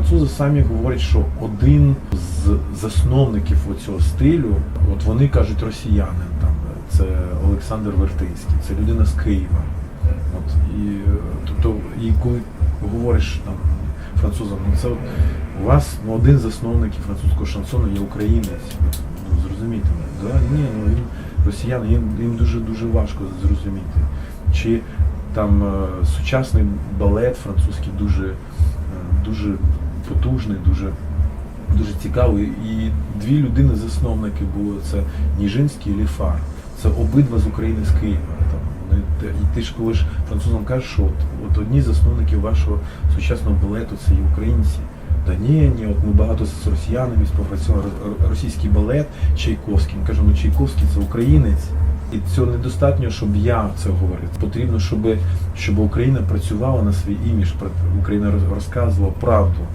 французи самі говорять, що один з засновників оцього стилю, от вони кажуть росіянин, там це Олександр Вертинський, це людина з Києва. От і тобто, і коли говориш там французам, ну це от у вас ну, один з засновників французького шансону є українець. Ну мене. Да? Ні, ну він росіяни, їм, їм дуже дуже важко зрозуміти. Чи там е, сучасний балет французький дуже, е, дуже потужний, дуже, дуже цікавий. І дві людини-засновники були це Ніжинський і Ліфар. Це обидва з України з Києва. Там, вони, і ти ж коли ж французам кажеш, що от, от одні з засновників вашого сучасного балету це є українці. Та ні, ні, от ми багато з росіянами співпрацювали, російський балет, Чайковський. Ми кажемо, ну Чайковський це українець. І цього недостатньо, щоб я це говорив. Потрібно, щоб, щоб Україна працювала на свій імідж, Україна роз- розказувала правду.